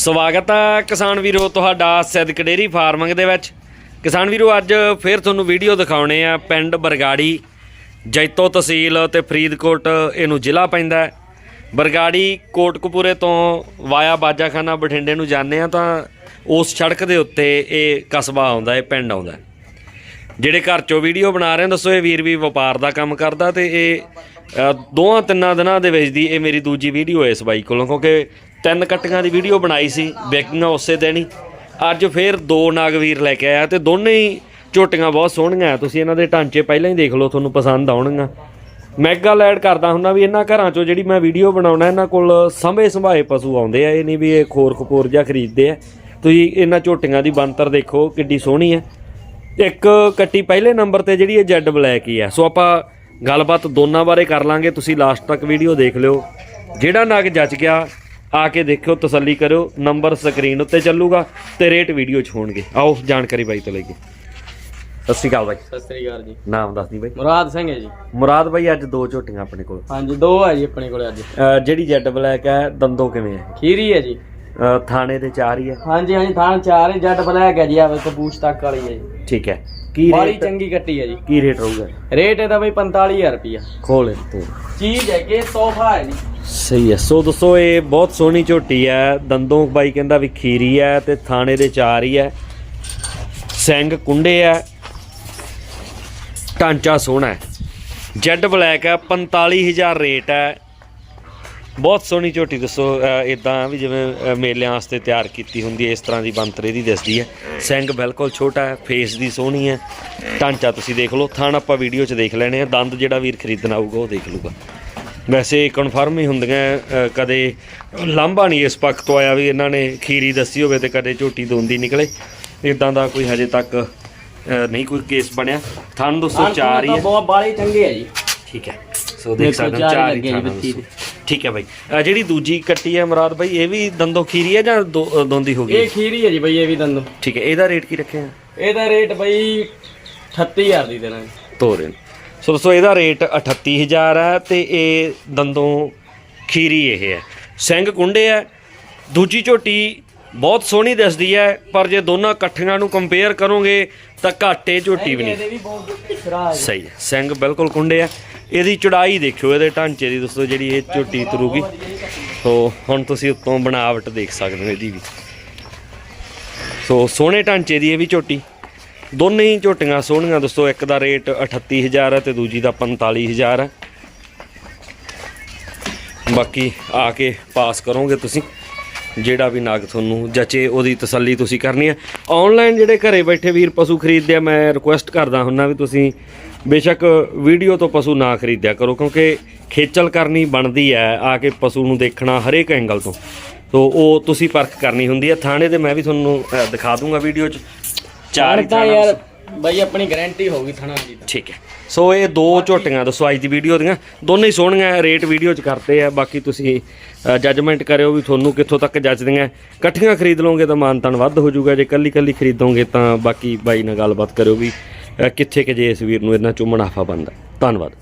ਸਵਾਗਤ ਹੈ ਕਿਸਾਨ ਵੀਰੋ ਤੁਹਾਡਾ ਸਿੱਧਕ ਡੇਰੀ ਫਾਰਮਿੰਗ ਦੇ ਵਿੱਚ। ਕਿਸਾਨ ਵੀਰੋ ਅੱਜ ਫਿਰ ਤੁਹਾਨੂੰ ਵੀਡੀਓ ਦਿਖਾਉਣੇ ਆ ਪਿੰਡ ਬਰਗਾੜੀ ਜੈਤੋ ਤਹਿਸੀਲ ਤੇ ਫਰੀਦਕੋਟ ਇਹਨੂੰ ਜ਼ਿਲ੍ਹਾ ਪੈਂਦਾ ਬਰਗਾੜੀ ਕੋਟਕਪੂਰੇ ਤੋਂ ਵਾਇਆ ਬਾਜਾਖਾਨਾ ਬਠਿੰਡੇ ਨੂੰ ਜਾਂਦੇ ਆ ਤਾਂ ਉਸ ਸੜਕ ਦੇ ਉੱਤੇ ਇਹ ਕਸਬਾ ਆਉਂਦਾ ਇਹ ਪਿੰਡ ਆਉਂਦਾ ਜਿਹੜੇ ਘਰ ਚੋਂ ਵੀਡੀਓ ਬਣਾ ਰਹੇ ਦੱਸੋ ਇਹ ਵੀਰ ਵੀ ਵਪਾਰ ਦਾ ਕੰਮ ਕਰਦਾ ਤੇ ਇਹ ਅ, ਦੋਹਾਂ ਤਿੰਨਾਂ ਦਿਨਾਂ ਦੇ ਵਿੱਚ ਦੀ ਇਹ ਮੇਰੀ ਦੂਜੀ ਵੀਡੀਓ ਹੈ ਇਸ ਬਾਈ ਕੋਲੋਂ ਕਿਉਂਕਿ ਤਿੰਨ ਕੱਟੀਆਂ ਦੀ ਵੀਡੀਓ ਬਣਾਈ ਸੀ, ਬੇਕਿੰਗ ਉਸੇ ਦਿਨ ਹੀ। ਅੱਜ ਫੇਰ ਦੋ ਨਾਗਵੀਰ ਲੈ ਕੇ ਆਇਆ ਤੇ ਦੋਨੇ ਹੀ ਝੋਟੀਆਂ ਬਹੁਤ ਸੋਹਣੀਆਂ ਤੁਸੀਂ ਇਹਨਾਂ ਦੇ ਢਾਂਚੇ ਪਹਿਲਾਂ ਹੀ ਦੇਖ ਲਓ, ਤੁਹਾਨੂੰ ਪਸੰਦ ਆਉਣਗੀਆਂ। ਮੈਂ ਗੱਲ ਐਡ ਕਰਦਾ ਹੁੰਦਾ ਵੀ ਇਹਨਾਂ ਘਰਾਂ ਚੋਂ ਜਿਹੜੀ ਮੈਂ ਵੀਡੀਓ ਬਣਾਉਣਾ, ਇਹਨਾਂ ਕੋਲ ਸੰਭੇ ਸੰਭਾਏ ਪਸ਼ੂ ਆਉਂਦੇ ਆ, ਇਹ ਨਹੀਂ ਵੀ ਇਹ ਖੋਰ ਖਪੋਰ ਜਾਂ ਖਰੀਦਦੇ ਆ। ਤੁਸੀਂ ਇਹਨਾਂ ਝੋਟੀਆਂ ਦੀ ਬੰਤਰ ਦੇਖੋ, ਕਿੱਡੀ ਸੋਹਣੀ ਹੈ ਇੱਕ ਕੱਟੀ ਪਹਿਲੇ ਨੰਬਰ ਤੇ ਜਿਹੜੀ ਇਹ ਜੈਡ ਬਲੈਕ ਹੀ ਹੈ ਸੋ ਆਪਾਂ ਗੱਲਬਾਤ ਦੋਨਾਂ ਬਾਰੇ ਕਰ ਲਾਂਗੇ, ਤੁਸੀਂ ਲਾਸਟ ਤੱਕ ਵੀਡੀਓ ਦੇਖ ਲਿਓ। ਜਿਹੜਾ ਨਾਗ ਜੱਜ ਗਿਆ ਆ ਕੇ ਦੇਖਿਓ ਤਸੱਲੀ ਕਰਿਓ ਨੰਬਰ ਸਕਰੀਨ ਉੱਤੇ ਚੱਲੂਗਾ ਤੇ ਰੇਟ ਵੀਡੀਓ 'ਚ ਹੋਣਗੇ। ਆਓ ਜਾਣਕਾਰੀ ਬਾਈ ਤੋਂ ਲਈਏ। ਸਤਿ ਸ਼੍ਰੀ ਅਕਾਲ ਬਾਈ। ਸਤਿ ਸ੍ਰੀ ਅਕਾਲ ਜੀ। ਨਾਮ ਦੱਸ ਦੀ ਬਾਈ। ਮੁਰਾਦ ਸਿੰਘ ਹੈ ਜੀ। ਮੁਰਾਦ ਬਾਈ ਅੱਜ ਦੋ ਝੋਟੀਆਂ ਆਪਣੇ ਕੋਲ। ਹਾਂਜੀ ਦੋ ਹੈ ਜੀ ਆਪਣੇ ਕੋਲੇ ਅੱਜ। ਅਹ ਜਿਹੜੀ ਜੈਡ ਬਲੈਕ ਹੈ ਦੰਦੋਂ ਕਿਵੇਂ ਹੈ? ਖੀਰੀ ਹੈ ਜੀ। ਥਾਣੇ ਦੇ ਚਾਰ ਹੀ ਹੈ ਹਾਂਜੀ ਹਾਂਜੀ ਥਾਂ ਚਾਰ ਹੈ ਜੱਟ ਬਲੈਕ ਹੈ ਜੀ ਆ ਵੇਖੋ ਬੂਸ਼ ਤੱਕ ਵਾਲੀ ਹੈ ਜੀ। ਠੀਕ ਹੈ। ਕੀ ਬਾਲੀ ਰੇਟ ਚੰਗੀ ਕੱਟੀ ਹੈ ਜੀ। ਕੀ ਰੇਟ ਰਹੂਗਾ? ਰੇਟ ਇਹਦਾ ਬਈ 45000 ਰੁਪਿਆ ਖੋਲ ਤੇ ਚੀਜ਼ ਹੈ ਕਿ ਤੋਹਫਾ ਹੈ ਜੀ। ਸਹੀ ਹੈ। ਸੋ ਦੋਸਤੋ ਇਹ ਬਹੁਤ ਸੋਹਣੀ ਝੋਟੀ ਹੈ। ਦੰਦੋਂ ਬਾਈ ਕਹਿੰਦਾ ਵੀ ਖੀਰੀ ਹੈ ਤੇ ਥਾਣੇ ਦੇ ਚਾਰ ਹੀ ਹੈ। ਸਿੰਘ ਕੁੰਡੇ ਹੈ। ਢਾਂਚਾ ਸੋਹਣਾ ਹੈ। ਜੈਡ ਬਲੈਕ ਹੈ 45000 ਰੇਟ ਹੈ। ਬਹੁਤ ਸੋਹਣੀ ਝੋਟੀ ਦੱਸੋ ਇਦਾਂ ਵੀ ਜਿਵੇਂ ਮੇਲਿਆਂ ਵਾਸਤੇ ਤਿਆਰ ਕੀਤੀ ਹੁੰਦੀ ਹੈ ਇਸ ਤਰ੍ਹਾਂ ਦੀ ਬੰਤਰੇ ਦੀ ਦਿਸਦੀ ਹੈ। ਸਿੰਘ ਬਿਲਕੁਲ ਛੋਟਾ ਹੈ ਫੇਸ ਦੀ ਸੋਹਣੀ ਹੈ। ਢਾਂਚਾ ਤੁਸੀਂ ਦੇਖ ਲਓ ਥਣ ਆਪਾਂ ਵੀਡੀਓ 'ਚ ਦੇਖ ਲੈਣੇ ਆ ਦੰਦ ਜਿਹੜਾ ਵੀਰ ਖਰੀਦਣਾ ਆਊਗਾ ਉਹ ਦੇਖ ਲੂਗਾ ਵੈਸੇ ਕਨਫਰਮ ਹੀ ਹੁੰਦੀਆਂ ਕਦੇ ਲਾਂਭਾ ਨਹੀਂ ਇਸ ਪੱਖ ਤੋਂ ਆਇਆ ਵੀ ਇਹਨਾਂ ਨੇ ਖੀਰੀ ਦੱਸੀ ਹੋਵੇ ਤੇ ਕਦੇ ਝੋਟੀ ਦੋਂਦੀ ਨਿਕਲੇ। ਇਦਾਂ ਦਾ ਕੋਈ ਹਜੇ ਤੱਕ ਨਹੀਂ ਕੋਈ ਕੇਸ ਬਣਿਆ। ਥਣ ਚਾਰ ਹੀ ਹੈ। ਬਹੁਤ ਬਾਲੀ ਚੰਗੇ ਹੈ ਜੀ। ਠੀਕ ਹੈ। ਸੋ ਦੇਖ ਸਕਦੇ ਹੋ ਚਾਰ ਚਾਰ ਹੀ ਲੱਗੇ ਜੀ ਥਾਣਾ। ਠੀਕ ਹੈ ਬਾਈ। ਜਿਹੜੀ ਦੂਜੀ ਕੱਟੀ ਹੈ ਮੁਰਾਦ ਬਾਈ ਇਹ ਵੀ ਦੰਦੋਂ ਖੀਰੀ ਹੈ ਜਾਂ ਦੋਂਦੀ ਹੋ ਗਈ ਇਹ ਖੀਰੀ ਹੈ ਜੀ ਬਈ ਇਹ ਵੀ ਦੰਦੋ। ਠੀਕ ਹੈ ਇਹਦਾ ਰੇਟ ਕੀ ਰੱਖਿਆ? ਇਹਦਾ ਰੇਟ ਬਈ 38000 ਦੀ ਦੇਣਾ ਤੋਰੇ। ਸੋ ਦੋਸਤੋ ਇਹਦਾ ਰੇਟ 38000 ਹੈ ਤੇ ਇਹ ਦੰਦੋਂ ਖੀਰੀ ਇਹ ਹੈ। ਸਿੰਘ ਕੁੰਡੇ ਹੈ। ਦੂਜੀ ਝੋਟੀ ਬਹੁਤ ਸੋਹਣੀ ਦਿਸਦੀ ਹੈ ਪਰ ਜੇ ਦੋਨਾਂ ਇਕੱਠੀਆਂ ਨੂੰ ਕੰਪੇਅਰ ਕਰੋਗੇ ਤਾਂ ਘਾਟੇ ਝੋਟੀ ਵੀ ਨਹੀਂ। ਸਹੀ ਹੈ ਸਿੰਘ ਬਿਲਕੁਲ ਕੁੰਡੇ ਆ। ਇਹਦੀ ਚੜਾਈ ਦੇਖਿਓ ਇਹਦੇ ਢਾਂਚੇ ਦੀ ਦੋਸਤੋ ਜਿਹੜੀ ਇਹ ਝੋਟੀ ਤੁਰੂਗੀ ਸੋ ਹੁਣ ਤੁਸੀਂ ਉੱਤੋਂ ਬਣਾਵਟ ਦੇਖ ਸਕਦੇ ਹੋ ਇਹਦੀ ਵੀ। ਸੋ ਸੋਹਣੇ ਢਾਂਚੇ ਦੀ ਇਹ ਵੀ ਝੋਟੀ। ਦੋਨੇ ਹੀ ਝੋਟੀਆਂ ਸੋਹਣੀਆਂ ਦੋਸਤੋ ਇੱਕ ਦਾ ਰੇਟ 38000 ਹੈ ਤੇ ਦੂਜੀ ਦਾ 45000 ਹੈ। ਬਾਕੀ ਆ ਕੇ ਪਾਸ ਕਰੋਗੇ ਤੁਸੀਂ। ਜਿਹੜਾ ਵੀ ਨਾਗ ਤੁਹਾਨੂੰ ਜਚੇ ਉਹਦੀ ਤਸੱਲੀ ਤੁਸੀਂ ਕਰਨੀ ਹੈ। ਆਨਲਾਈਨ ਜਿਹੜੇ ਘਰੇ ਬੈਠੇ ਵੀਰ ਪਸ਼ੂ ਖਰੀਦਦੇ ਆ ਮੈਂ ਰਿਕੁਐਸਟ ਕਰਦਾ ਹੁੰਨਾ ਵੀ ਤੁਸੀਂ ਬੇਸ਼ੱਕ ਵੀਡੀਓ ਤੋਂ ਪਸ਼ੂ ਨਾ ਖਰੀਦਿਆ ਕਰੋ ਕਿਉਂਕਿ ਖੇਚਲ ਕਰਨੀ ਬਣਦੀ ਹੈ ਆ ਕੇ ਪਸ਼ੂ ਨੂੰ ਦੇਖਣਾ ਹਰੇਕ ਐਂਗਲ ਤੋਂ। ਸੋ ਉਹ ਤੁਸੀਂ ਪਰਖ ਕਰਨੀ ਹੁੰਦੀ ਹੈ। ਥਾਣੇ ਦੇ ਮੈਂ ਵੀ ਤੁਹਾਨੂੰ ਦਿਖਾ ਦੂੰਗਾ ਵੀਡੀਓ 'ਚ। ਚਾਰ ਤਾਂ ਯਾਰ ਬਈ ਆਪਣੀ ਗਾਰੰਟੀ ਹੋਊਗੀ ਥਣਾ ਦੀ ਤਾਂ। ਠੀਕ ਹੈ। ਸੋ ਇਹ ਦੋ ਝੋਟੀਆਂ ਦੱਸੋ ਅੱਜ ਦੀ ਵੀਡੀਓ ਦੀਆਂ। ਦੋਨੇ ਹੀ ਸੋਹਣੀਆਂ ਰੇਟ ਵੀਡੀਓ 'ਚ ਕਰਤੇ ਆ। ਬਾਕੀ ਤੁਸੀਂ ਜੱਜਮੈਂਟ ਕਰਿਓ ਵੀ ਤੁਹਾਨੂੰ ਕਿੱਥੋਂ ਤੱਕ ਜੱਜਦੀਆਂ ਇਕੱਠੀਆਂ ਖਰੀਦ ਲਓਗੇ ਤਾਂ ਮਾਨਤਨ ਵੱਧ ਹੋ ਜਾਊਗਾ। ਜੇ ਕੱਲੀ ਕੱਲੀ ਖਰੀਦੋਗੇ ਤਾਂ ਬਾਕੀ ਬਾਈ ਨਾਲ ਗੱਲਬਾਤ ਕਰਿਓ ਵੀ ਕਿੱਥੇ ਕਿ ਜੇ ਇਸ ਵੀਰ ਨੂੰ ਇਹਨਾਂ ਚੋਂ ਮੁਨਾਫਾ ਬਣਦਾ। ਧੰਨਵਾਦ।